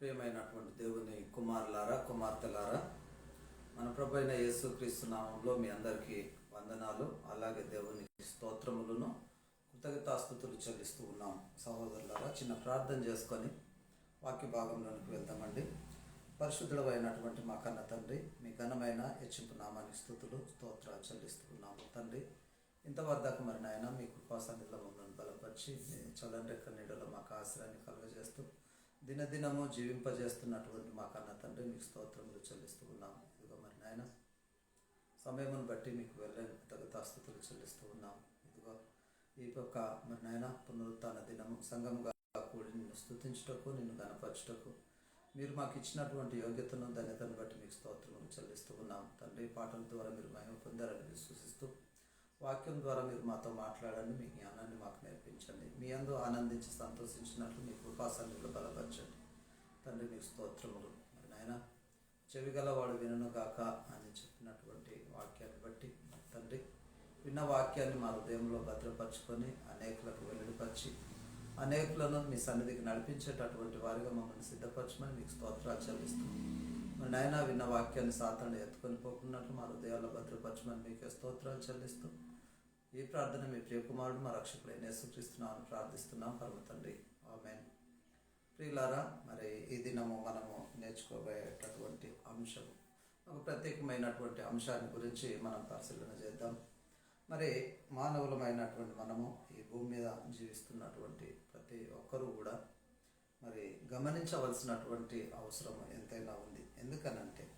ప్రియమైనటువంటి దేవుని కుమారులారా కుమార్తెలారా మన ప్రభు అయిన యేసుక్రీస్తు నామంలో మీ అందరికీ వందనాలు అలాగే దేవుని స్తోత్రములను కృతజ్ఞతాస్థుతులు చెల్లిస్తూ ఉన్నాం. సహోదరులారా చిన్న ప్రార్థన చేసుకొని వాక్య భాగంలోనికి వెళ్దామండి. పరిశుద్ధుడు అయినటువంటి మా కన్న తండ్రి మీ ఘనమైన హెచ్చింపు నామానికి స్థుతులు స్తోత్రాలు చెల్లిస్తూ ఉన్నాము తండ్రి. ఇంతవరకు మరి నాయన మీ కృపాసన్నిధిలో మమ్మల్ని బలపరిచి చల్లని రెక్క నీడలో మాకు ఆశ్రయాన్ని కలుగజేస్తూ దినదినము జీవింపజేస్తున్నటువంటి మా కన్న తండ్రి మీకు స్తోత్రములు చెల్లిస్తూ ఉన్నాము. ఇదిగో మరి నాయన సమయమును బట్టి మీకు వెళ్ళని తగతాస్థుతులు చెల్లిస్తూ ఉన్నాం ఇదిగో ఈ యొక్క మరి నాయన పునరుత్న దినము సంఘముగా కూడి నిన్ను స్థుతించుటకు నిన్ను గనపరచుటకు మీరు మాకు ఇచ్చినటువంటి యోగ్యతను ధన్యతను బట్టి మీకు స్తోత్రములు చెల్లిస్తూ ఉన్నాం తండ్రి పాటల ద్వారా మీరు మహిమ పొందారని విశ్వసిస్తూ వాక్యం ద్వారా మీరు మాతో మాట్లాడండి మీ జ్ఞానాన్ని మాకు నేర్పించండి. మీ అందు ఆనందించి సంతోషించినట్లు మీ కృపాసన్నిలో బలపరచండి. తండ్రి మీకు స్తోత్రములు. మరి నాయన చెవిగలవాడు వినను గాక అని చెప్పినటువంటి వాక్యాన్ని బట్టి తండ్రి విన్న వాక్యాన్ని మా హృదయంలో భద్రపరచుకొని అనేకులకు వెల్లడిపరిచి అనేకులను మీ సన్నిధికి నడిపించేటటువంటి వారిగా మమ్మల్ని సిద్ధపరచమని మీకు స్తోత్రాలు చెల్లిస్తున్నాం. నాయన విన్న వాక్యాన్ని సాతాన్ని ఎత్తుకొని పోకున్నట్లు మా హృదయాల్లో భద్రపరచమని మీకే స్తోత్రాలు చెల్లిస్తూ ఈ ప్రార్థన మీ ప్రియకుమారుడు మా రక్షకులైన యేసుక్రీస్తున్నామని ప్రార్థిస్తున్నాం. పరమ తండ్రి. ఆమెన్. ప్రియులారా మరి ఈ దినము మనము నేర్చుకోబోయేటటువంటి అంశం ఒక ప్రత్యేకమైనటువంటి అంశాన్ని గురించి మనం పరిశీలన చేద్దాం. మరి మానవులమైనటువంటి మనము ఈ భూమి మీద జీవిస్తున్నటువంటి ప్రతి ఒక్కరూ కూడా మరి గమనించవలసినటువంటి అవసరం ఎంతైనా ఉంది. ఎందుకనంటే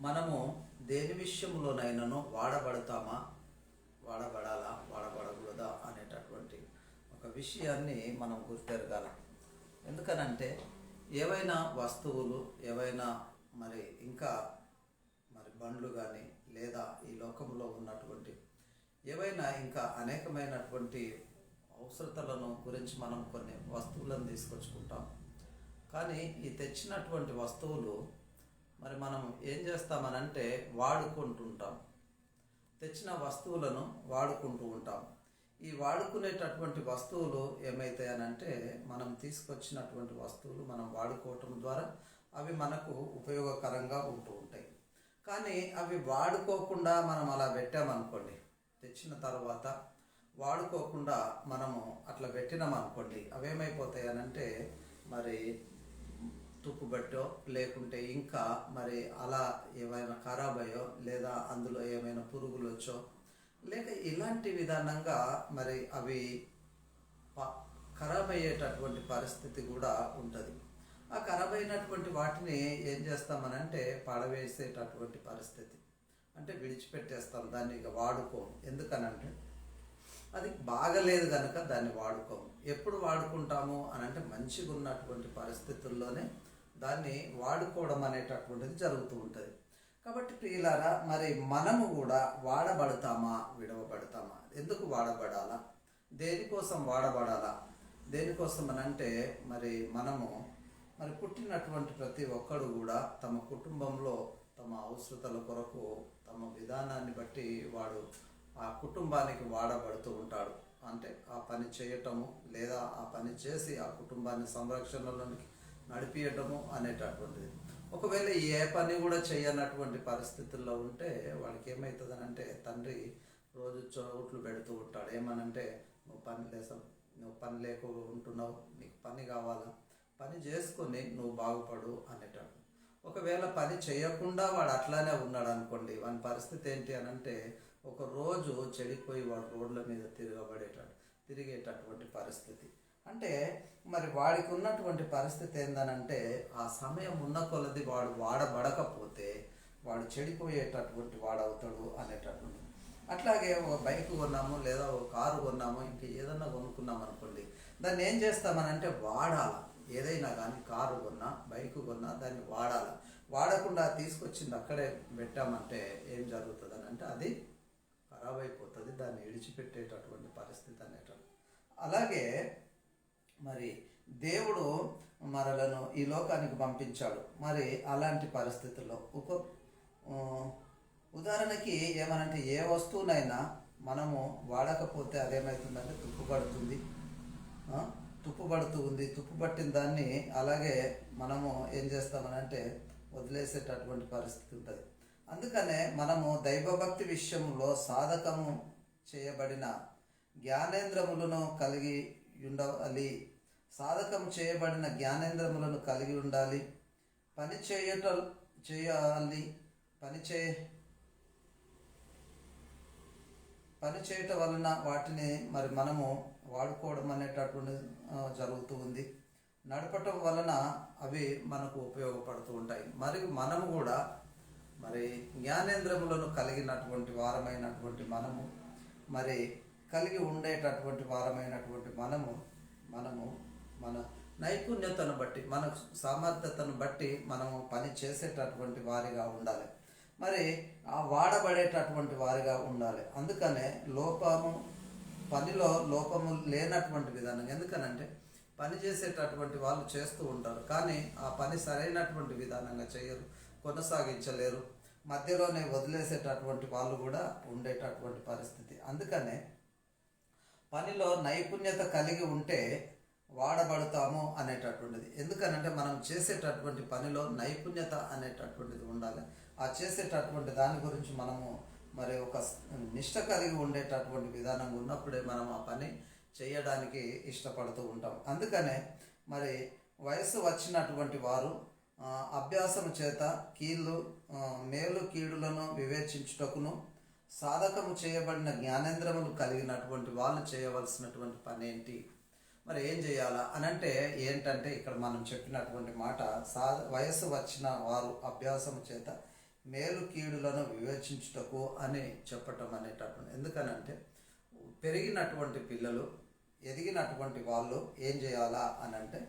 మనము దేని విషయంలోనైనాను వాడబడతామా? వాడబడాలా? వాడబడకూడదా? అనేటటువంటి ఒక విషయాన్ని మనం గుర్తెరగాల. ఎందుకనంటే ఏవైనా వస్తువులు ఏవైనా మరి ఇంకా మరి బండ్లు కానీ లేదా ఈ లోకంలో ఉన్నటువంటి ఏవైనా ఇంకా అనేకమైనటువంటి అవసరతలను గురించి మనం కొన్ని వస్తువులను తీసుకొచ్చుకుంటాం. కానీ ఈ తెచ్చినటువంటి వస్తువులు మరి మనం ఏం చేస్తామనంటే వాడుకుంటుంటాం. తెచ్చిన వస్తువులను వాడుకుంటూ ఉంటాం. ఈ వాడుకునేటటువంటి వస్తువులు ఏమవుతాయనంటే మనం తీసుకొచ్చినటువంటి వస్తువులు మనం వాడుకోవటం ద్వారా అవి మనకు ఉపయోగకరంగా ఉంటూ ఉంటాయి. కానీ అవి వాడుకోకుండా మనం అలా పెట్టామనుకోండి తెచ్చిన తర్వాత వాడుకోకుండా మనము అట్లా పెట్టినామనుకోండి అవేమైపోతాయి అనంటే మరి తుప్పుబట్టో లేకుంటే ఇంకా మరి అలా ఏమైనా ఖరాబ్ అయ్యో లేదా అందులో ఏమైనా పురుగులు వచ్చో లేక ఇలాంటి విధానంగా మరి అవి ఖరాబ్ అయ్యేటటువంటి పరిస్థితి కూడా ఉంటుంది. ఆ ఖరాబ్ అయినటువంటి వాటిని ఏం చేస్తామనంటే పడవేసేటటువంటి పరిస్థితి. అంటే విడిచిపెట్టేస్తాం దాన్ని ఇక వాడుకోం ఎందుకనంటే అది బాగలేదు కనుక దాన్ని వాడుకోము ఎప్పుడు వాడుకుంటాము అని అంటే మంచిగా ఉన్నటువంటి పరిస్థితుల్లోనే దాన్ని వాడుకోవడం అనేటటువంటిది జరుగుతూ ఉంటుంది. కాబట్టి ప్రియులారా మరి మనము కూడా వాడబడతామా విడవబడతామా? ఎందుకు వాడబడాలా? దేనికోసం వాడబడాలా? దేనికోసం అని అంటే మరి మనము మరి పుట్టినటువంటి ప్రతి ఒక్కడు కూడా తమ కుటుంబంలో తమ అవసరతల కొరకు తమ విధానాన్ని బట్టి వాడు ఆ కుటుంబానికి వాడబడుతూ ఉంటాడు. అంటే ఆ పని చేయటము లేదా ఆ పని చేసి ఆ కుటుంబాన్ని సంరక్షణలోనికి నడిపియటము అనేటటువంటిది. ఒకవేళ ఏ పని కూడా చేయనటువంటి పరిస్థితుల్లో ఉంటే వాడికి ఏమవుతుంది అంటే తండ్రి రోజు చోట్లు పెడుతూ ఉంటాడు. ఏమనంటే నువ్వు పని లేసం నువ్వు పని లేక ఉంటున్నావు నీకు పని కావాలా? పని చేసుకొని నువ్వు బాగుపడు అనేటాడు ఒకవేళ పని చేయకుండా వాడు అట్లానే ఉన్నాడు అనుకోండి వాని పరిస్థితి ఏంటి అనంటే ఒక రోజు చెడిపోయి వాడు రోడ్ల మీద తిరగబడేటాడు తిరిగేటటువంటి పరిస్థితి. అంటే మరి వాడికి ఉన్నటువంటి పరిస్థితి ఏందనంటే ఆ సమయం ఉన్న కొలది వాడు వాడబడకపోతే వాడు చెడిపోయేటటువంటి వాడవుతాడు అనేటటువంటి అట్లాగే ఒక బైక్ కొన్నాము లేదా ఒక కారు కొన్నాము ఇంకా ఏదన్నా కొనుక్కున్నాం అనుకోండి దాన్ని ఏం చేస్తామనంటే వాడాల. ఏదైనా కానీ కారు కొన్నా బైక్ కొన్నా దాన్ని వాడాల. వాడకుండా తీసుకొచ్చింది అక్కడే పెట్టామంటే ఏం జరుగుతుంది అని అంటే అది ఖరాబ్ అయిపోతుంది దాన్ని విడిచిపెట్టేటటువంటి పరిస్థితి అనేటువంటి అలాగే మరి దేవుడు మరలను ఈ లోకానికి పంపించాడు. మరి అలాంటి పరిస్థితుల్లో ఉప ఉదాహరణకి ఏమనంటే ఏ వస్తువునైనా మనము వాడకపోతే అదేమవుతుందంటే తుప్పుపడుతుంది. ఆ? తుప్పు ఉంది తుప్పు పట్టిన దాన్ని అలాగే మనము ఏం చేస్తామనంటే వదిలేసేటటువంటి పరిస్థితి ఉంటుంది. అందుకనే మనము దైవభక్తి విషయంలో సాధకము చేయబడిన జ్ఞానేంద్రములను కలిగి ఉండాలి. సాధకం చేయబడిన జ్ఞానేంద్రములను కలిగి ఉండాలి. పని చేయట చేయాలి. పని చే పని చేయటం వలన వాటిని మరి మనము వాడుకోవడం అనేటటువంటి జరుగుతూ ఉంది. నడపటం వలన అవి మనకు ఉపయోగపడుతూ ఉంటాయి. మరియు మనము కూడా మరి జ్ఞానేంద్రములను కలిగినటువంటి వారమైనటువంటి మనము మరి కలిగి ఉండేటటువంటి వారమైనటువంటి మనము మనము మన నైపుణ్యతను బట్టి మన సామర్థ్యతను బట్టి మనము పని చేసేటటువంటి వారిగా ఉండాలి. మరి ఆ వాడబడేటటువంటి వారిగా ఉండాలి. అందుకనే లోపము పనిలో లోపము లేనటువంటి విధానం. ఎందుకనంటే పని చేసేటటువంటి వాళ్ళు చేస్తూ ఉంటారు. కానీ ఆ పని సరైనటువంటి విధానంగా చేయరు కొనసాగించలేరు. మధ్యలోనే వదిలేసేటటువంటి వాళ్ళు కూడా ఉండేటటువంటి పరిస్థితి. అందుకనే పనిలో నైపుణ్యత కలిగి ఉంటే వాడబడతాము అనేటటువంటిది. ఎందుకనంటే మనం చేసేటటువంటి పనిలో నైపుణ్యత అనేటటువంటిది ఉండాలి. ఆ చేసేటటువంటి దాని గురించి మనము మరి ఒక నిష్ట కలిగి ఉండేటటువంటి విధానం ఉన్నప్పుడే మనం ఆ పని చేయడానికి ఇష్టపడుతూ ఉంటాం. అందుకనే మరి వయసు వచ్చినటువంటి వారు అభ్యాసం చేత కీళ్ళు మేలు కీడులను వివేచించుటకును సాధకము చేయబడిన జ్ఞానేంద్రములు కలిగినటువంటి వాళ్ళు చేయవలసినటువంటి పని ఏంటి మరి ఏం చేయాలా? అని అంటే ఏంటంటే ఇక్కడ మనం చెప్పినటువంటి మాట సా వయస్సు వచ్చిన వారు అభ్యాసం చేత మేలు కీడులను వివేచించుటకు అని చెప్పటం అనేటటువంటి. ఎందుకనంటే పెరిగినటువంటి పిల్లలు ఎదిగినటువంటి వాళ్ళు ఏం చేయాలా అని అంటే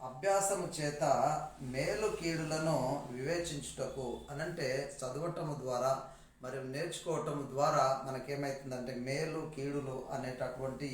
అభ్యాసము చేత మేలు కీడులను వివేచించుటకు అనంటే చదవటము ద్వారా మరి నేర్చుకోవటం ద్వారా మనకేమవుతుందంటే మేలు కీడులు అనేటటువంటి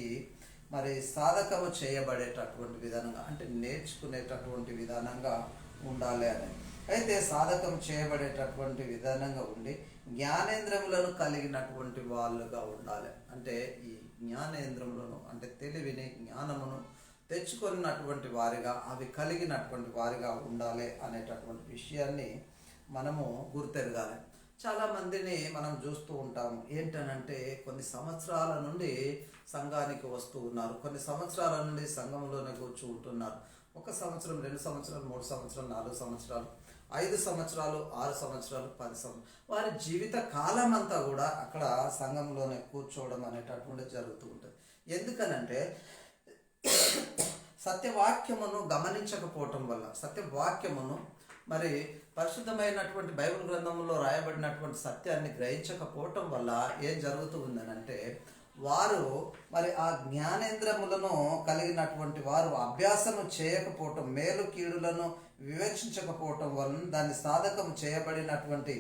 మరి సాధకము చేయబడేటటువంటి విధానంగా అంటే నేర్చుకునేటటువంటి విధానంగా ఉండాలి అని. అయితే సాధకం చేయబడేటటువంటి విధానంగా ఉండి జ్ఞానేంద్రములను కలిగినటువంటి వాళ్ళుగా ఉండాలి. అంటే ఈ జ్ఞానేంద్రములను అంటే తెలివిని జ్ఞానమును తెచ్చుకున్నటువంటి వారిగా అవి కలిగినటువంటి వారిగా ఉండాలి అనేటటువంటి విషయాన్ని మనము గుర్తెరగాలి. చాలా మందిని మనం చూస్తూ ఉంటాము. ఏంటనంటే కొన్ని సంవత్సరాల నుండి సంఘానికి వస్తూ ఉన్నారు. కొన్ని సంవత్సరాల నుండి సంఘంలోనే కూర్చు ఉంటున్నారు. ఒక సంవత్సరం రెండు సంవత్సరాలు మూడు సంవత్సరాలు నాలుగు సంవత్సరాలు ఐదు సంవత్సరాలు ఆరు సంవత్సరాలు పది సంవత్సరాలు వారి జీవిత కాలం అంతా కూడా అక్కడ సంఘంలోనే కూర్చోవడం అనేటటువంటి జరుగుతూ ఉంటుంది. ఎందుకనంటే సత్యవాక్యమును గమనించకపోవటం వల్ల సత్యవాక్యమును మరి పరిశుద్ధమైనటువంటి బైబిల్ గ్రంథంలో రాయబడినటువంటి సత్యాన్ని గ్రహించకపోవటం వల్ల ఏం జరుగుతూ ఉందనంటే వారు మరి ఆ జ్ఞానేంద్రములను కలిగినటువంటి వారు అభ్యాసము చేయకపోవటం మేలు కీడులను వివేచించకపోవటం వలన దాన్ని సాధకం చేయబడినటువంటి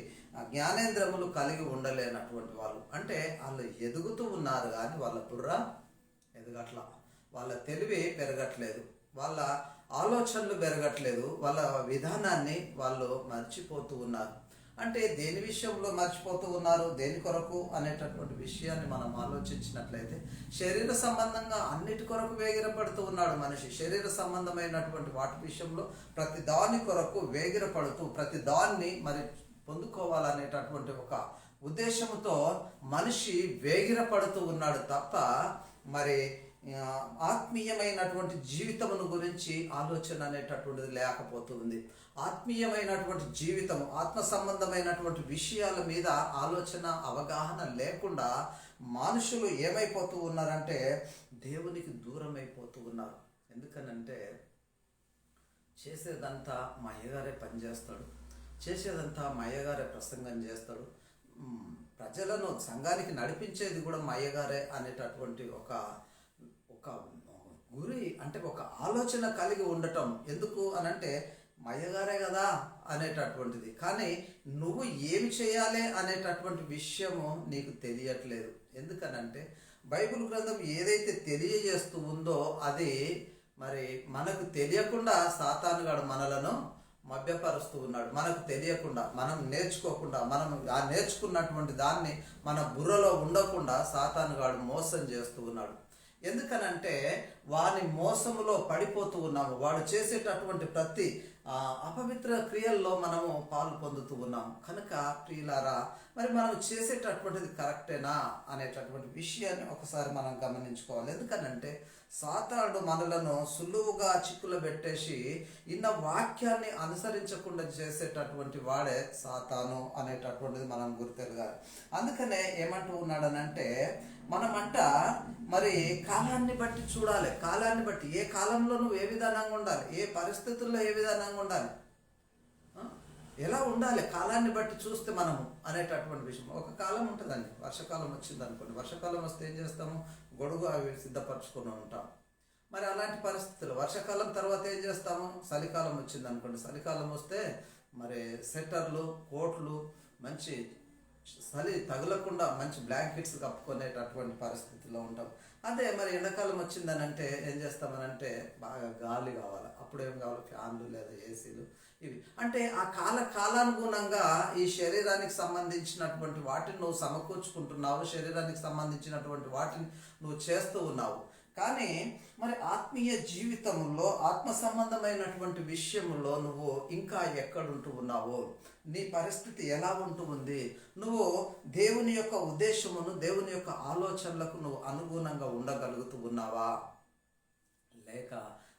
జ్ఞానేంద్రములు కలిగి ఉండలేనటువంటి వాళ్ళు. అంటే వాళ్ళు ఎదుగుతూ ఉన్నారు కానీ వాళ్ళ బుర్ర ఎదగట్లా. వాళ్ళ తెలివి పెరగట్లేదు వాళ్ళ ఆలోచనలు పెరగట్లేదు వాళ్ళ విధానాన్ని వాళ్ళు మర్చిపోతూ ఉన్నారు. అంటే దేని విషయంలో మర్చిపోతూ ఉన్నారు దేని కొరకు అనేటటువంటి విషయాన్ని మనం ఆలోచించినట్లయితే శరీర సంబంధంగా అన్నిటి కొరకు వేగిరపడుతూ ఉన్నాడు మనిషి. శరీర సంబంధమైనటువంటి వాటి విషయంలో ప్రతి దాని కొరకు వేగిరపడుతూ ప్రతి దాన్ని మరి పొందుకోవాలనేటటువంటి ఒక ఉద్దేశంతో మనిషి వేగిరపడుతూ ఉన్నాడు తప్ప మరి ఆత్మీయమైనటువంటి జీవితమును గురించి ఆలోచన అనేటటువంటిది లేకపోతుంది. ఆత్మీయమైనటువంటి జీవితం ఆత్మ సంబంధమైనటువంటి విషయాల మీద ఆలోచన అవగాహన లేకుండా మనుషులు ఏమైపోతూ ఉన్నారంటే దేవునికి దూరం అయిపోతూ ఉన్నారు. ఎందుకనంటే చేసేదంతా మా అయ్యగారే పనిచేస్తాడు. చేసేదంతా మా అయ్యగారే ప్రసంగం చేస్తాడు. ప్రజలను సంఘానికి నడిపించేది కూడా మా అయ్యగారే అనేటటువంటి ఒక ఒక గురి అంటే ఒక ఆలోచన కలిగి ఉండటం ఎందుకు అనంటే అంటే మయ్యగారే కదా అనేటటువంటిది. కానీ నువ్వు ఏమి చేయాలి అనేటటువంటి విషయము నీకు తెలియట్లేదు. ఎందుకనంటే బైబిల్ గ్రంథం ఏదైతే తెలియజేస్తూ ఉందో అది మరి మనకు తెలియకుండా సాతానుగాడు మనలను మభ్యపరుస్తూ ఉన్నాడు. మనకు తెలియకుండా మనం నేర్చుకోకుండా మనం ఆ నేర్చుకున్నటువంటి దాన్ని మన బుర్రలో ఉండకుండా సాతానుగాడు మోసం చేస్తూ ఉన్నాడు. ఎందుకనంటే వాని మోసములో పడిపోతూ ఉన్నాము. వాడు చేసేటటువంటి ప్రతి అపవిత్ర క్రియల్లో మనము పాలు పొందుతూ ఉన్నాం కనుక ప్రియులారా మరి మనం చేసేటటువంటిది కరెక్టేనా అనేటటువంటి విషయాన్ని ఒకసారి మనం గమనించుకోవాలి. ఎందుకనంటే సాతానుడు మనలను సులువుగా చిక్కులు పెట్టేసి ఇన్న వాక్యాన్ని అనుసరించకుండా చేసేటటువంటి వాడే సాతాను అనేటటువంటిది మనం గుర్తెరగాలి. అందుకనే ఏమంటూ ఉన్నాడనంటే మనమంట మరి కాలాన్ని బట్టి చూడాలి. కాలాన్ని బట్టి ఏ కాలంలో నువ్వు ఏ విధానంగా ఉండాలి? ఏ పరిస్థితుల్లో ఏ విధానంగా ఉండాలి? ఎలా ఉండాలి? కాలాన్ని బట్టి చూస్తే మనము అనేటటువంటి విషయం. ఒక కాలం ఉంటుందండి. వర్షాకాలం వచ్చింది అనుకోండి. వర్షాకాలం వస్తే ఏం చేస్తాము? గొడుగు అవి సిద్ధపరచుకొని ఉంటాం. మరి అలాంటి పరిస్థితులు. వర్షాకాలం తర్వాత ఏం చేస్తాము? చలికాలం వచ్చింది అనుకోండి. చలికాలం వస్తే మరి స్వెటర్లు కోట్లు మంచి చలి తగలకుండా మంచి బ్లాంకెట్స్ కప్పుకునేటటువంటి పరిస్థితిలో ఉంటాం. అదే మరి ఎండాకాలం వచ్చిందని అంటే ఏం చేస్తామనంటే బాగా గాలి కావాలి. అప్పుడు ఏం కావాలి? ఫ్యాన్లు లేదా ఏసీలు ఇవి. అంటే ఆ కాల కాలానుగుణంగా ఈ శరీరానికి సంబంధించినటువంటి వాటిని నువ్వు సమకూర్చుకుంటున్నావు శరీరానికి సంబంధించినటువంటి వాటిని నువ్వు చేస్తూ ఉన్నావు. కానీ మరి ఆత్మీయ జీవితంలో ఆత్మ సంబంధమైనటువంటి విషయంలో నువ్వు ఇంకా ఎక్కడుంటూ ఉన్నావు నీ పరిస్థితి ఎలా ఉంటూ ఉంది నువ్వు దేవుని యొక్క ఉద్దేశమును దేవుని యొక్క ఆలోచనలకు నువ్వు అనుగుణంగా ఉండగలుగుతూ ఉన్నావా? లేక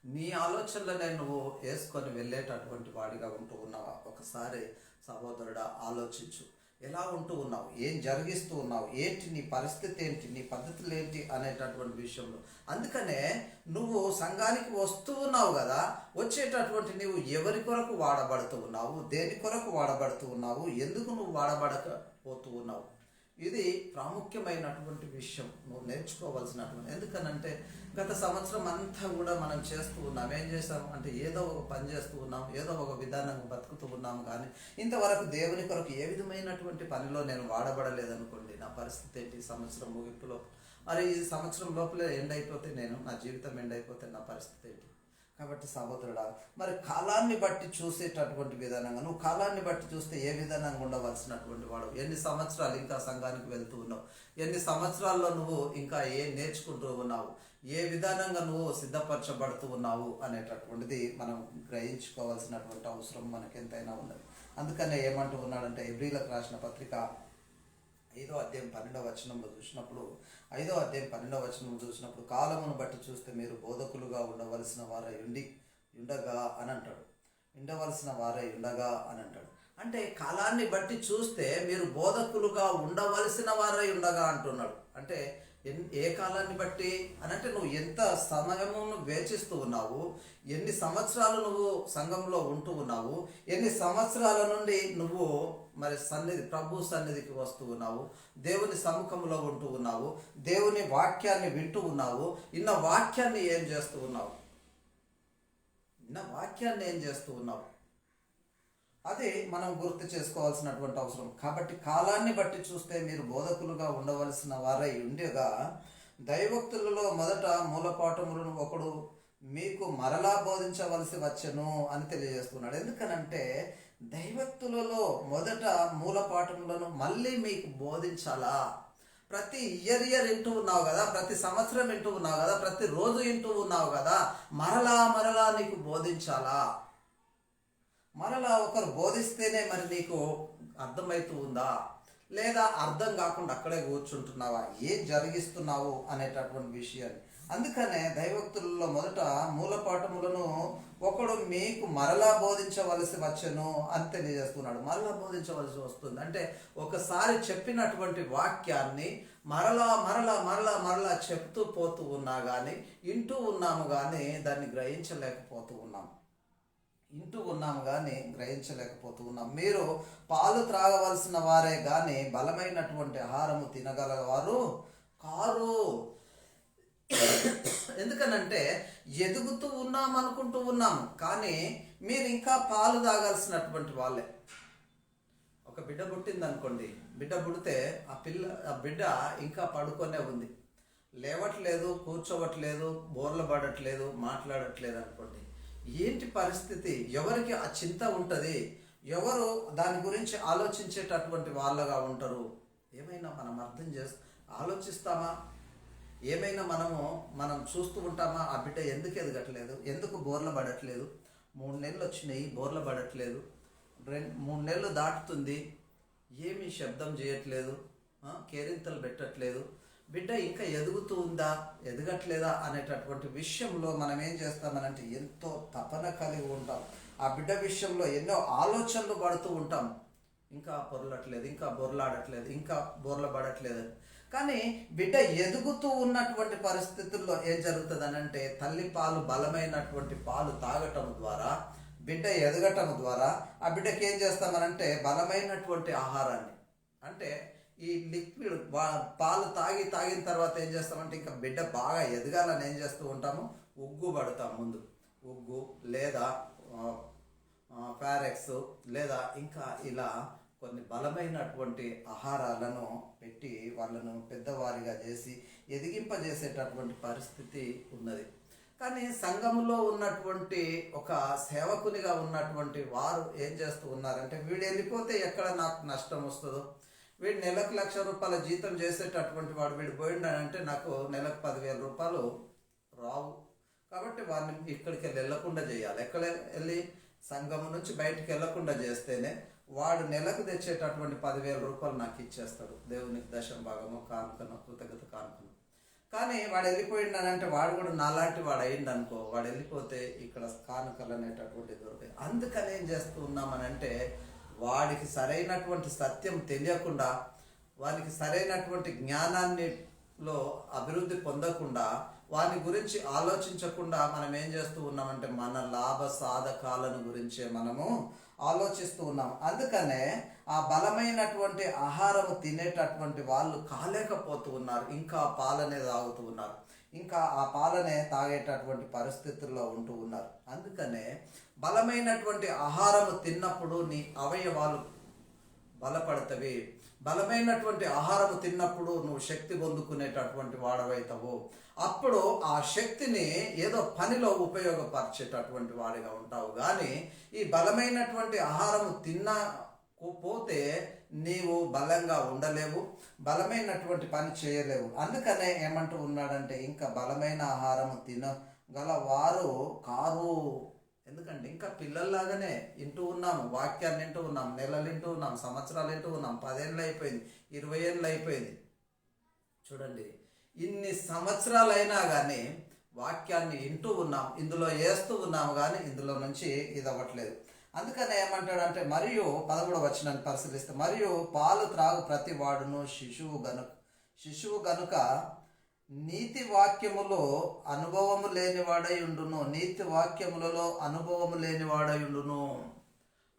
నీ ఆలోచనలనే నువ్వు వేసుకొని వెళ్ళేటటువంటి వాడిగా ఉంటూ ఉన్నావా? ఒకసారి సహోదరుడా ఆలోచించు. ఎలా ఉంటూ ఉన్నావు? ఏం జరిగిస్తూ ఉన్నావు? ఏంటి నీ పరిస్థితి ఏంటి? నీ పద్ధతులు ఏంటి? అనేటటువంటి విషయంలో. అందుకనే నువ్వు సంఘానికి వస్తూ ఉన్నావు కదా వచ్చేటటువంటి నువ్వు ఎవరి కొరకు వాడబడుతూ ఉన్నావు? దేని కొరకు వాడబడుతూ ఉన్నావు? ఎందుకు నువ్వు వాడబడకపోతూ ఉన్నావు? ఇది ప్రాముఖ్యమైనటువంటి విషయం. నువ్వు నేర్చుకోవాల్సినటువంటి. ఎందుకనంటే గత సంవత్సరం అంతా కూడా మనం చేస్తూ ఉన్నాం. ఏం చేస్తాం అంటే ఏదో ఒక పని చేస్తూ ఉన్నాం. ఏదో ఒక విధానంగా బతుకుతూ ఉన్నాం కానీ ఇంతవరకు దేవుని కొరకు ఏ విధమైనటువంటి పనిలో నేను వాడబడలేదనుకోండి. నా పరిస్థితి ఏంటి? ఈ సంవత్సరం ముగింపులో. మరి ఈ సంవత్సరం లోపలే ఎండ్ అయిపోతే నేను నా జీవితం ఎండ్ అయిపోతే నా పరిస్థితి ఏంటి? కాబట్టి సహోదరుడా మరి కాలాన్ని బట్టి చూసేటటువంటి విధానంగా నువ్వు కాలాన్ని బట్టి చూస్తే ఏ విధానంగా ఉండవలసినటువంటి వాడు? ఎన్ని సంవత్సరాలు ఇంకా సంఘానికి వెళ్తూ ఉన్నావు? ఎన్ని సంవత్సరాల్లో నువ్వు ఇంకా ఏం నేర్చుకుంటూ ఉన్నావు? ఏ విధానంగా నువ్వు సిద్ధపరచబడుతూ ఉన్నావు అనేటటువంటిది మనం గ్రహించుకోవాల్సినటువంటి అవసరం మనకెంతైనా ఉన్నది. అందుకనే ఏమంటూ ఉన్నాడంటే ఎబ్రిలకు రాసిన పత్రిక ఐదో అధ్యాయం పన్నెండవ వచనంలో చూసినప్పుడు ఐదో అధ్యాయం పన్నెండవ వచనం చూసినప్పుడు కాలమును బట్టి చూస్తే మీరు బోధకులుగా ఉండవలసిన వారై ఉండి ఉండగా అని అంటాడు. ఉండవలసిన వారై ఉండగా అని అంటాడు. అంటే కాలాన్ని బట్టి చూస్తే మీరు బోధకులుగా ఉండవలసిన వారై ఉండగా అంటున్నాడు. అంటే ఏ కాలాన్ని బట్టి? అని అంటే నువ్వు ఎంత సమయమును వేచిస్తూ ఉన్నావు? ఎన్ని సంవత్సరాలు నువ్వు సంఘంలో ఉంటూ ఉన్నావు? ఎన్ని సంవత్సరాల నుండి నువ్వు మరి సన్నిధి ప్రభు సన్నిధికి వస్తూ ఉన్నావు? దేవుని సముఖంలో ఉంటూ ఉన్నావు? దేవుని వాక్యాన్ని వింటూ ఉన్నావు? ఇన్న వాక్యాన్ని ఏం చేస్తూ ఉన్నావు? ఇన్న వాక్యాన్ని ఏం చేస్తూ ఉన్నావు? అది మనం గుర్తు చేసుకోవాల్సినటువంటి అవసరం. కాబట్టి కాలాన్ని బట్టి చూస్తే మీరు బోధకులుగా ఉండవలసిన వారై ఉండగా దైవక్తులలో మొదట మూలపాఠములను ఒకడు మీకు మరలా బోధించవలసి వచ్చను అని తెలియజేస్తున్నాడు. ఎందుకనంటే దైవక్తులలో మొదట మూలపాఠములను మళ్ళీ మీకు బోధించాలా? ప్రతి ఇయర్ ఇయర్ వింటూ ఉన్నావు కదా ప్రతి సంవత్సరం వింటూ ఉన్నావు కదా ప్రతి రోజు వింటూ ఉన్నావు కదా మరలా మరలా నీకు బోధించాలా? మరలా ఒకరు బోధిస్తేనే మరి నీకు అర్థమవుతూ ఉందా లేదా అర్థం కాకుండా అక్కడే కూర్చుంటున్నావా? ఏం జరిగిస్తున్నావు? అనేటటువంటి విషయాన్ని అందుకనే దైవక్తులలో మొదట మూలపాఠములను ఒకడు మీకు మరలా బోధించవలసి వచ్చను అని తెలియజేస్తున్నాడు. మరలా బోధించవలసి వస్తుంది. అంటే ఒకసారి చెప్పినటువంటి వాక్యాన్ని మరలా మరలా మరలా మరలా చెప్తూ పోతూ ఉన్నా కానీ వింటూ ఉన్నాము కానీ దాన్ని గ్రహించలేకపోతూ ఉన్నాము ఇంటూ ఉన్నాము కానీ గ్రహించలేకపోతూ ఉన్నాం. మీరు పాలు త్రాగవలసిన వారే కానీ బలమైనటువంటి ఆహారము తినగలవారు కారు. ఎందుకనంటే ఎదుగుతూ ఉన్నాం అనుకుంటూ ఉన్నాం కానీ మీరు ఇంకా పాలు తాగాల్సినటువంటి వాళ్ళే. ఒక బిడ్డ పుట్టిందనుకోండి బిడ్డ పుడితే ఆ పిల్ల ఆ బిడ్డ ఇంకా పడుకొనే ఉంది. లేవట్లేదు కూర్చోవట్లేదు బోర్లు పడట్లేదు మాట్లాడట్లేదు అనుకోండి. ఏంటి పరిస్థితి? ఎవరికి ఆ చింత ఉంటుంది? ఎవరు దాని గురించి ఆలోచించేటటువంటి వాళ్ళగా ఉంటారు? ఏమైనా మనం అర్థం చేస్తా ఆలోచిస్తామా? ఏమైనా మనము మనం చూస్తూ ఉంటామా? ఆ బిడ్డ ఎందుకు ఎదగట్లేదు? ఎందుకు బోర్ల పడట్లేదు? మూడు నెలలు వచ్చినాయి బోర్ల పడట్లేదు. రెండు మూడు నెలలు దాటుతుంది. ఏమీ శబ్దం చేయట్లేదు. కేరింతలు పెట్టట్లేదు. బిడ్డ ఇంకా ఎదుగుతూ ఉందా? ఎదగట్లేదా? అనేటటువంటి విషయంలో మనం ఏం చేస్తామనంటే ఎంతో తపన కలిగి ఉంటాం. ఆ బిడ్డ విషయంలో ఎన్నో ఆలోచనలు పడుతూ ఉంటాం. ఇంకా పొరలట్లేదు ఇంకా బొరలాడట్లేదు ఇంకా బొరల పడట్లేదు కానీ బిడ్డ ఎదుగుతూ ఉన్నటువంటి పరిస్థితుల్లో ఏం జరుగుతుంది అంటే తల్లి పాలు బలమైనటువంటి పాలు తాగటం ద్వారా బిడ్డ ఎదగటం ద్వారా ఆ బిడ్డకి ఏం చేస్తామనంటే బలమైనటువంటి ఆహారాన్ని అంటే ఈ లిక్విడ్ వా- పాలు తాగి తాగిన తర్వాత ఏం చేస్తామంటే ఇంకా బిడ్డ బాగా ఎదగాలని ఏం చేస్తూ ఉంటాము? ఉగ్గు పడతాం ముందు. ఉగ్గు లేదా ఫారెక్స్ లేదా ఇంకా ఇలా కొన్ని బలమైనటువంటి ఆహారాలను పెట్టి వాళ్ళను పెద్దవారిగా చేసి ఎదిగింపజేసేటటువంటి పరిస్థితి ఉన్నది. కానీ సంఘములో ఉన్నటువంటి ఒక సేవకునిగా ఉన్నటువంటి వారు ఏం చేస్తూ ఉన్నారంటే వీడు వెళ్ళిపోతే ఎక్కడ నాకు నష్టం వస్తుందో? వీడు నెలకు లక్ష రూపాయల జీతం చేసేటటువంటి వాడు వీడు పోయిండానంటే నాకు నెలకు పదివేల రూపాయలు రావు. కాబట్టి వారిని ఇక్కడికి వెళ్ళి వెళ్ళకుండా చేయాలి. ఎక్కడ వెళ్ళి సంఘం నుంచి బయటికి వెళ్ళకుండా చేస్తేనే వాడు నెలకు తెచ్చేటటువంటి పదివేల రూపాయలు నాకు ఇచ్చేస్తాడు. దేవునికి దశం భాగము కానుకను కృతజ్ఞత కానుకను. కానీ వాడు వెళ్ళిపోయిండనంటే వాడు కూడా నాలాంటి వాడు అయిండనుకో వాడు వెళ్ళిపోతే ఇక్కడ కానుకలు అనేటటువంటి దొరికాయి అందుకని ఏం చేస్తూ ఉన్నామనంటే వాడికి సరైనటువంటి సత్యం తెలియకుండా వానికి సరైనటువంటి జ్ఞానాన్ని లో అభివృద్ధి పొందకుండా వాని గురించి ఆలోచించకుండా మనం ఏం చేస్తూ ఉన్నామంటే మన లాభ సాధకాలను గురించే మనము ఆలోచిస్తూ ఉన్నాం. అందుకనే ఆ బలమైనటువంటి ఆహారం తినేటటువంటి వాళ్ళు కాలేకపోతూ ఉన్నారు. ఇంకా పాలనే తాగుతూ ఉన్నారు. ఇంకా ఆ పాలనే తాగేటటువంటి పరిస్థితుల్లో ఉంటూ ఉన్నారు. అందుకనే బలమైనటువంటి ఆహారము తిన్నప్పుడు నీ అవయవాలు బలపడతవి. బలమైనటువంటి ఆహారము తిన్నప్పుడు నువ్వు శక్తి పొందుకునేటటువంటి వాడవైతావు. అప్పుడు ఆ శక్తిని ఏదో పనిలో ఉపయోగపరిచేటటువంటి వాడిగా ఉంటావు. కానీ ఈ బలమైనటువంటి ఆహారము తిన్నా పోతే నీవు బలంగా ఉండలేవు బలమైనటువంటి పని చేయలేవు. అందుకనే ఏమంటూ ఉన్నాడంటే ఇంకా బలమైన ఆహారము తినగల వారు కారు ఎందుకంటే ఇంకా పిల్లల్లాగానే వింటూ ఉన్నాము వాక్యాన్ని వింటూ ఉన్నాం నెలలు వింటూ ఉన్నాం సంవత్సరాలు వింటూ ఉన్నాం పదేళ్ళు అయిపోయింది ఇరవై ఏళ్ళు అయిపోయింది. చూడండి ఇన్ని సంవత్సరాలైనా కానీ వాక్యాన్ని వింటూ ఉన్నాం ఇందులో వేస్తూ ఉన్నాము కానీ ఇందులో నుంచి ఇది అవ్వట్లేదు. అందుకనే ఏమంటాడంటే మరియు పదమూడు వచనాన్ని పరిశీలిస్తే మరియు పాలు త్రాగు ప్రతి వాడును శిశువు గనుక శిశువు గనుక నీతి వాక్యములో అనుభవము లేనివాడై ఉండును. నీతి వాక్యములలో అనుభవము లేనివాడై ఉండును.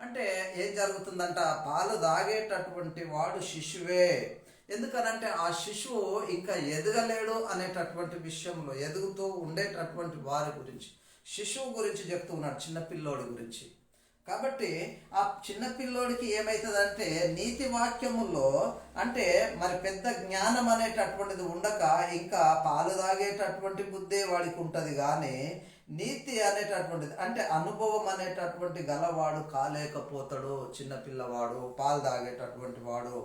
అంటే ఏం జరుగుతుందంట? పాలు తాగేటటువంటి వాడు శిశువే. ఎందుకనంటే ఆ శిశువు ఇంకా ఎదగలేడు అనేటటువంటి విషయంలో ఎదుగుతూ ఉండేటటువంటి వారి గురించి శిశువు గురించి చెప్తూ ఉన్నాడు చిన్నపిల్లోడి గురించి. కాబట్టి ఆ చిన్న పిల్లోడికి ఏమవుతుందంటే నీతి వాక్యముల్లో అంటే మరి పెద్ద జ్ఞానం అనేటటువంటిది ఉండక ఇంకా పాలు తాగేటటువంటి బుద్ధే వాడికి ఉంటుంది కానీ నీతి అనేటటువంటిది అంటే అనుభవం అనేటటువంటి గలవాడు కాలేకపోతాడు చిన్నపిల్లవాడు పాలు తాగేటటువంటి వాడు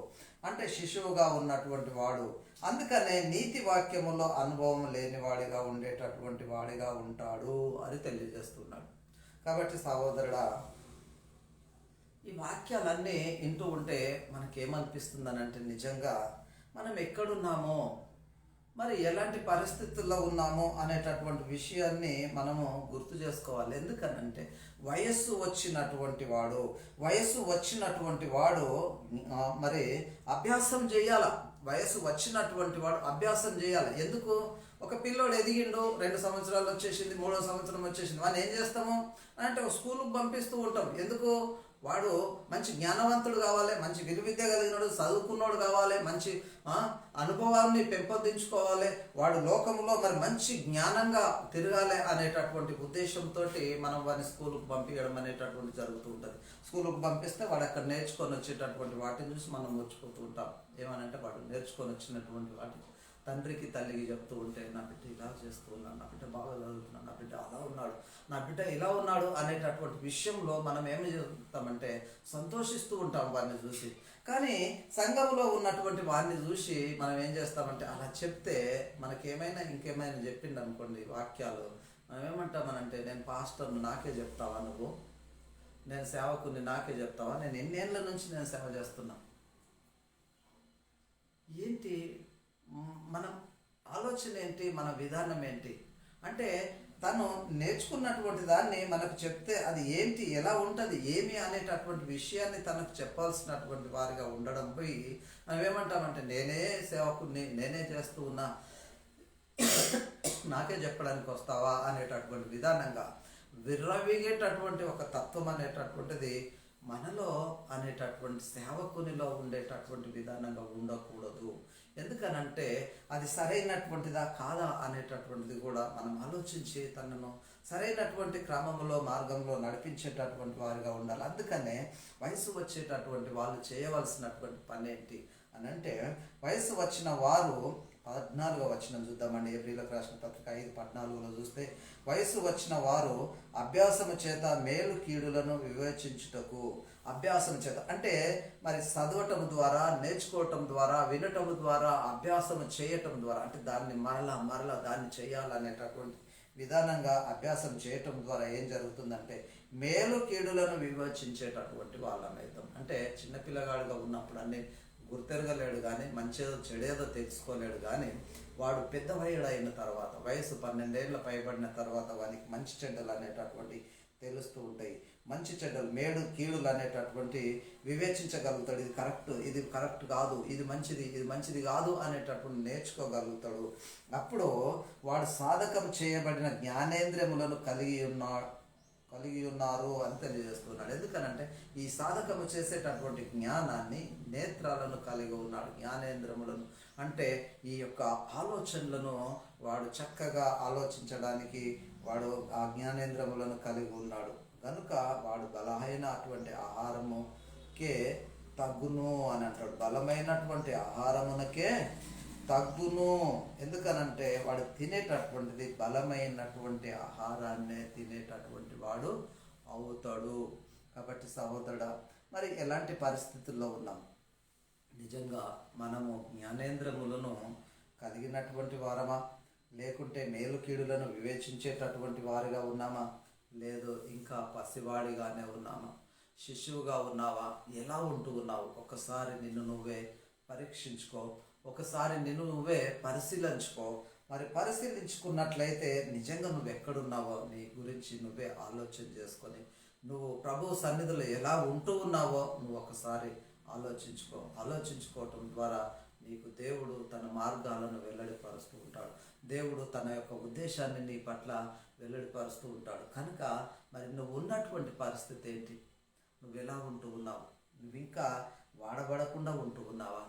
అంటే శిశువుగా ఉన్నటువంటి వాడు. అందుకనే నీతి వాక్యములో అనుభవం లేనివాడిగా ఉండేటటువంటి వాడిగా ఉంటాడు అని తెలియజేస్తున్నాడు. కాబట్టి సహోదరుడా ఈ వాక్యాలన్నీ వింటూ ఉంటే మనకేమనిపిస్తుంది అంటే నిజంగా మనం ఎక్కడున్నామో మరి ఎలాంటి పరిస్థితుల్లో ఉన్నామో అనేటటువంటి విషయాన్ని మనము గుర్తు చేసుకోవాలి. ఎందుకనంటే వయస్సు వచ్చినటువంటి వాడు వయస్సు వచ్చినటువంటి వాడు మరి అభ్యాసం చేయాల. వయస్సు వచ్చినటువంటి వాడు అభ్యాసం చేయాలి. ఎందుకు? ఒక పిల్లోడు ఎదిగిండు రెండు సంవత్సరాలు వచ్చేసింది మూడో సంవత్సరం వచ్చేసింది. మనం ఏం చేస్తాము? అంటే ఒక స్కూల్కి పంపిస్తూ ఉంటాం. ఎందుకు? వాడు మంచి జ్ఞానవంతుడు కావాలి మంచి విలువిద్య కలిగినడు చదువుకున్నోడు కావాలి మంచి అనుభవాన్ని పెంపొందించుకోవాలి. వాడు లోకంలో మరి మంచి జ్ఞానంగా తిరగాలి అనేటటువంటి ఉద్దేశంతో మనం వాడిని స్కూల్కి పంపించడం అనేటటువంటి జరుగుతూ ఉంటుంది. స్కూల్కి పంపిస్తే వాడు అక్కడ నేర్చుకొని వచ్చేటటువంటి వాటిని చూసి మనం మర్చిపోతూ ఉంటాం. ఏమనంటే వాడు నేర్చుకొని వచ్చినటువంటి వాటి తండ్రికి తల్లికి చెప్తూ ఉంటే నా బిడ్డ ఇలా చేస్తూ ఉన్నాడు నా బిడ్డ బాగా చదువుతున్నాడు నా బిడ్డ అలా ఉన్నాడు నా బిడ్డ ఇలా ఉన్నాడు అనేటటువంటి విషయంలో మనం ఏమి చేస్తామంటే సంతోషిస్తూ ఉంటాం వారిని చూసి. కానీ సంఘంలో ఉన్నటువంటి వారిని చూసి మనం ఏం చేస్తామంటే అలా చెప్తే మనకేమైనా ఇంకేమైనా చెప్పిండు అనుకోండి వాక్యాలు మనం ఏమంటామనంటే నేను పాస్టర్ నాకే చెప్తావా నువ్వు? నేను సేవకుని నాకే చెప్తావా? నేను ఎన్నేళ్ళ నుంచి నేను సేవ చేస్తున్నా? ఏంటి? మన ఆలోచన ఏంటి? మన విధానం ఏంటి? అంటే తను నేర్చుకున్నటువంటి దాన్ని మనకు చెప్తే అది ఏంటి? ఎలా ఉంటుంది? ఏమి అనేటటువంటి విషయాన్ని తనకు చెప్పాల్సినటువంటి వారిగా ఉండడం పోయి మనం ఏమంటామంటే నేనే సేవకుని నేనే చేస్తూ ఉన్నా నాకే చెప్పడానికి వస్తావా అనేటటువంటి విధానంగా విర్రవీగేటటువంటి ఒక తత్వం అనేటటువంటిది మనలో అనేటటువంటి సేవకునిలో ఉండేటటువంటి విధానంగా ఉండకూడదు. ఎందుకనంటే అది సరైనటువంటిదా కాదా అనేటటువంటిది కూడా మనం ఆలోచించి తనను సరైనటువంటి క్రమంలో మార్గంలో నడిపించేటటువంటి వారిగా ఉండాలి. అందుకనే వయసు వచ్చేటటువంటి వాళ్ళు చేయవలసినటువంటి పని ఏంటి అని అంటే వయసు వచ్చిన వారు పద్నాలుగో వచ్చిన చూద్దామండి. ఏప్రిల్కి రాసిన పత్రిక ఐదు పద్నాలుగులో చూస్తే వయసు వచ్చిన వారు అభ్యాసము చేత మేలు కీడులను వివేచించుటకు అభ్యాసం చేత అంటే మరి చదవటం ద్వారా నేర్చుకోవటం ద్వారా వినటం ద్వారా అభ్యాసం చేయటం ద్వారా అంటే దాన్ని మరలా మరలా దాన్ని చేయాలనేటటువంటి విధానంగా అభ్యాసం చేయటం ద్వారా ఏం జరుగుతుందంటే మేలు కీడులను వివేచించేటటువంటి వాళ్ళమైతాం అంటే చిన్నపిల్లగాడుగా ఉన్నప్పుడు అన్ని గుర్తెరగలేడు కానీ మంచిదో చెడేదో తెలుసుకోలేడు కానీ వాడు పెద్దవయ్యడు అయిన తర్వాత వయసు పన్నెండేళ్ళ పైబడిన తర్వాత వానికి మంచి చెడ్డలు అనేటటువంటి తెలుస్తూ ఉంటాయి. మంచి చెడ్డలు మేడు కీడులు అనేటటువంటి వివేచించగలుగుతాడు. ఇది కరెక్ట్ ఇది కరెక్ట్ కాదు ఇది మంచిది ఇది మంచిది కాదు అనేటటువంటి నేర్చుకోగలుగుతాడు. అప్పుడు వాడు సాధకం చేయబడిన జ్ఞానేంద్రియములను కలిగి ఉన్న కలిగి ఉన్నారు అని తెలియజేస్తున్నాడు. ఎందుకనంటే ఈ సాధకము చేసేటటువంటి జ్ఞానాన్ని నేత్రాలను కలిగి ఉన్నాడు జ్ఞానేంద్రములను. అంటే ఈ యొక్క ఆలోచనలను వాడు చక్కగా ఆలోచించడానికి వాడు ఆ జ్ఞానేంద్రములను కలిగి ఉన్నాడు. కనుక వాడు బలమైన అటువంటి ఆహారముకే తగ్గును అని అంటాడు. బలమైనటువంటి ఆహారమునకే తగ్గును. ఎందుకనంటే వాడు తినేటటువంటిది బలమైనటువంటి ఆహారాన్నే తినేటటువంటి వాడు అవుతాడు. కాబట్టి సహోదరుడ మరి ఎలాంటి పరిస్థితుల్లో ఉన్నాం? నిజంగా మనము జ్ఞానేంద్రములను కలిగినటువంటి వారమా? లేకుంటే మేలు కీడులను వివేచించేటటువంటి వారిగా ఉన్నామా? లేదు ఇంకా పసివాడిగానే ఉన్నామా? శిశువుగా ఉన్నావా? ఎలా ఉంటూ ఉన్నావు? ఒకసారి నిన్ను నువ్వే పరీక్షించుకో. ఒకసారి నిన్ను నువ్వే పరిశీలించుకో. మరి పరిశీలించుకున్నట్లయితే నిజంగా నువ్వు ఎక్కడున్నావో నీ గురించి నువ్వే ఆలోచన చేసుకొని నువ్వు ప్రభు సన్నిధిలో ఎలా ఉంటూ ఉన్నావో నువ్వు ఒకసారి ఆలోచించుకో. ఆలోచించుకోవటం ద్వారా నీకు దేవుడు తన మార్గాలను వెల్లడిపరుస్తూ ఉంటాడు. దేవుడు తన యొక్క ఉద్దేశాన్ని నీ పట్ల వెల్లడిపరుస్తూ ఉంటాడు. కనుక మరి నువ్వు ఉన్నటువంటి పరిస్థితి ఏంటి? నువ్వు ఎలా ఉంటూ ఉన్నావు? నువ్వు ఇంకా వాడబడకుండా ఉంటూ ఉన్నావా?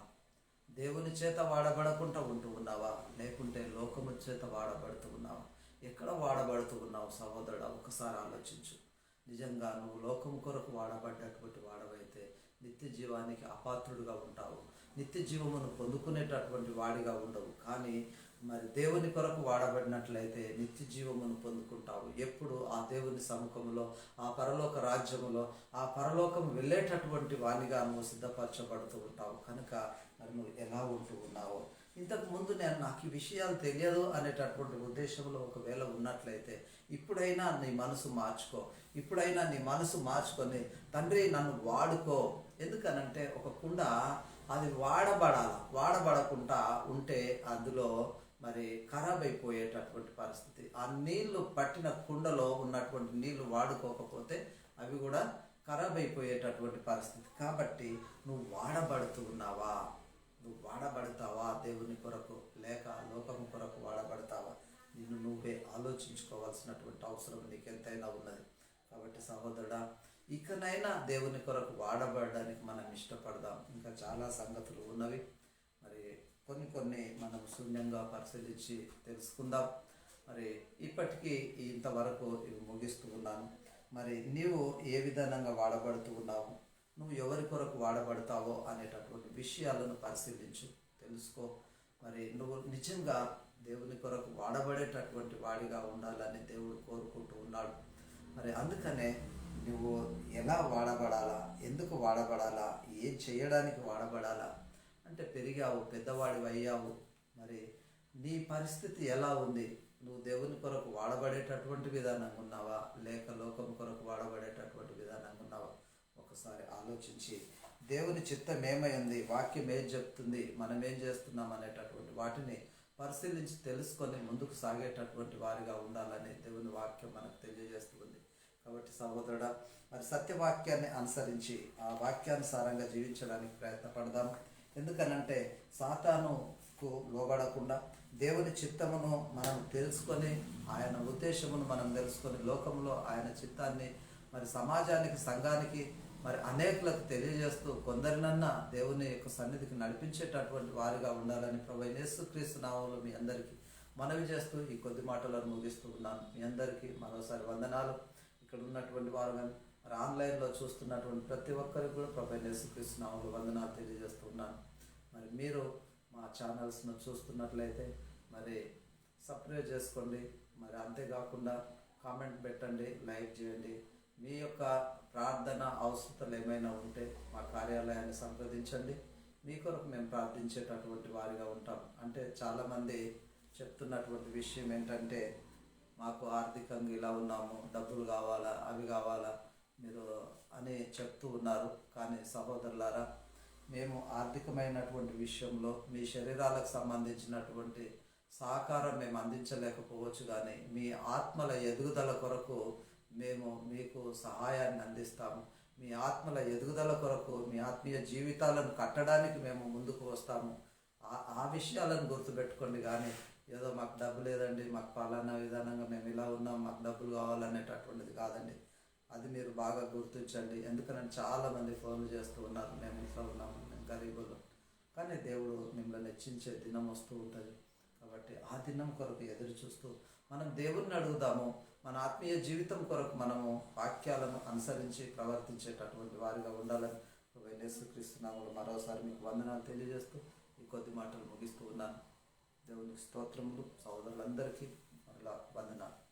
దేవుని చేత వాడబడకుండా ఉంటూ ఉన్నావా? లేకుంటే లోకము చేత వాడబడుతూ ఉన్నావా? ఎక్కడ వాడబడుతూ ఉన్నావు సహోదరుడు? ఒకసారి ఆలోచించు. నిజంగా నువ్వు లోకం కొరకు వాడబడ్డటువంటి వాడవైతే నిత్య జీవానికి అపాత్రుడుగా ఉంటావు. నిత్య జీవమును పొందుకునేటటువంటి వాడిగా ఉండవు. కానీ మరి దేవుని కొరకు వాడబడినట్లయితే నిత్య జీవమును పొందుకుంటావు. ఎప్పుడు ఆ దేవుని సముఖంలో ఆ పరలోక రాజ్యములో ఆ పరలోకం వెళ్ళేటటువంటి వాణిగా నువ్వు సిద్ధపరచబడుతూ ఉంటావు. కనుక నువ్వు ఎలా ఉంటూ ఉన్నావో. ఇంతకుముందు నేను నాకు ఈ విషయాలు తెలియదు అనేటటువంటి ఉద్దేశంలో ఒకవేళ ఉన్నట్లయితే ఇప్పుడైనా నీ మనసు మార్చుకో. ఇప్పుడైనా నీ మనసు మార్చుకొని తండ్రి నన్ను వాడుకో. ఎందుకనంటే ఒక కుండ అది వాడబడాల. వాడబడకుండా ఉంటే అందులో మరి ఖరాబ్ అయిపోయేటటువంటి పరిస్థితి. ఆ నీళ్ళు పట్టిన కుండలో ఉన్నటువంటి నీళ్ళు వాడుకోకపోతే అవి కూడా ఖరాబ్ అయిపోయేటటువంటి పరిస్థితి. కాబట్టి నువ్వు వాడబడుతూ ఉన్నావా? నువ్వు వాడబడతావా దేవుని కొరకు? లేక లోకము కొరకు వాడబడతావా? నిన్ను నువ్వే ఆలోచించుకోవాల్సినటువంటి అవసరం నీకు ఎంతైనా ఉన్నది. కాబట్టి సహోదరుడా ఇకనైనా దేవుని కొరకు వాడబడడానికి మనం ఇష్టపడదాం. ఇంకా చాలా సంగతులు ఉన్నవి. మరి కొన్ని కొన్ని మనం శూన్యంగా పరిశీలించి తెలుసుకుందాం. మరి ఇప్పటికీ ఇంతవరకు ఇవి ముగిస్తూ ఉన్నాను. మరి నీవు ఏ విధానంగా వాడబడుతూ ఉన్నావు? నువ్వు ఎవరి కొరకు వాడబడతావో అనేటటువంటి విషయాలను పరిశీలించు తెలుసుకో. మరి నువ్వు నిజంగా దేవుని కొరకు వాడబడేటటువంటి వాడిగా ఉండాలని దేవుడు కోరుకుంటూ ఉన్నాడు. మరి అందుకనే నువ్వు ఎలా వాడబడాలా ఎందుకు వాడబడాలా ఏం చేయడానికి వాడబడాలా? అంటే పెరిగావు పెద్దవాడివి అయ్యావు. మరి నీ పరిస్థితి ఎలా ఉంది? నువ్వు దేవుని కొరకు వాడబడేటటువంటి విధానంగా ఉన్నావా? లేక లోకం కొరకు వాడబడేటటువంటి విధానంగా ఉన్నావా? ఒకసారి ఆలోచించి దేవుని చిత్తం ఏమైంది? వాక్యం ఏం చెప్తుంది? మనం ఏం చేస్తున్నాం అనేటటువంటి వాటిని పరిశీలించి తెలుసుకొని ముందుకు సాగేటటువంటి వారిగా ఉండాలని దేవుని వాక్యం మనకు తెలియజేస్తుంది. కాబట్టి సహోదరుడా మరి సత్యవాక్యాన్ని అనుసరించి ఆ వాక్యానుసారంగా జీవించడానికి ప్రయత్నపడదాం. ఎందుకనంటే సాతానుకు లోబడకుండా దేవుని చిత్తమును మనం తెలుసుకొని ఆయన ఉద్దేశమును మనం తెలుసుకొని లోకంలో ఆయన చిత్తాన్ని మరి సమాజానికి సంఘానికి మరి అనేకులకు తెలియజేస్తూ కొందరినన్నా దేవుని యొక్క సన్నిధికి నడిపించేటటువంటి వారిగా ఉండాలని ప్రభు క్రీస్తు నామంలో మీ అందరికీ మనవి చేస్తూ ఈ కొద్ది మాటలను ముగిస్తూ ఉన్నాను. మీ అందరికీ మరోసారి వందనాలు. ఇక్కడ ఉన్నటువంటి వారు కానీ మరి ఆన్లైన్లో చూస్తున్నటువంటి ప్రతి ఒక్కరికి కూడా ప్రభు యేసుక్రీస్తు నామంలో వందనాలు తెలియజేస్తూ ఉన్నాను. మరి మీరు మా ఛానల్స్ను చూస్తున్నట్లయితే మరి సబ్స్క్రైబ్ చేసుకోండి. మరి అంతేకాకుండా కామెంట్ పెట్టండి లైక్ చేయండి. మీ యొక్క ప్రార్థన అవసరతలు ఏమైనా ఉంటే మా కార్యాలయాన్ని సంప్రదించండి. మీ కొరకు మేము ప్రార్థించేటటువంటి వారిగా ఉంటాం. అంటే చాలామంది చెప్తున్నటువంటి విషయం ఏంటంటే మాకు ఆర్థికంగా ఇలా ఉన్నాము డబ్బులు కావాలా అవి కావాలా మీరు అని చెప్తూ ఉన్నారు. కానీ సహోదరులారా మేము ఆర్థికమైనటువంటి విషయంలో మీ శరీరాలకు సంబంధించినటువంటి సహకారం మేము అందించలేకపోవచ్చు. కానీ మీ ఆత్మల ఎదుగుదల కొరకు మేము మీకు సహాయాన్ని అందిస్తాము. మీ ఆత్మల ఎదుగుదల కొరకు మీ ఆత్మీయ జీవితాలను కట్టడానికి మేము ముందుకు వస్తాము. ఆ- ఆ విషయాలను గుర్తుపెట్టుకోండి కానీ ఏదో మాకు డబ్బు లేదండి మాకు పాలనా విధానంగా మేము ఇలా ఉన్నాం మాకు డబ్బులు కావాలనేటటువంటిది కాదండి. అది మీరు బాగా గుర్తించండి. ఎందుకంటే చాలా మంది ఫోన్లు చేస్తూ ఉన్నారు మేము ఇంట్లో ఉన్నాము మేము గరీబులు కానీ దేవుడు మిమ్మల్ని హెచ్చించే దినం వస్తూ ఉంటుంది. కాబట్టి ఆ దినం కొరకు ఎదురు చూస్తూ మనం దేవుణ్ణి అడుగుదాము. మన ఆత్మీయ జీవితం కొరకు మనము వాక్యాలను అనుసరించి ప్రవర్తించేటటువంటి వారిగా ఉండాలని యేసుక్రీస్తునామలు మరోసారి మీకు వందనాలు తెలియజేస్తూ ఈ కొద్ది మాటలు ముగిస్తూ ఉన్నాను. దేవునికి స్తోత్రములు సోదరులందరికీ మరలా వందనాలు.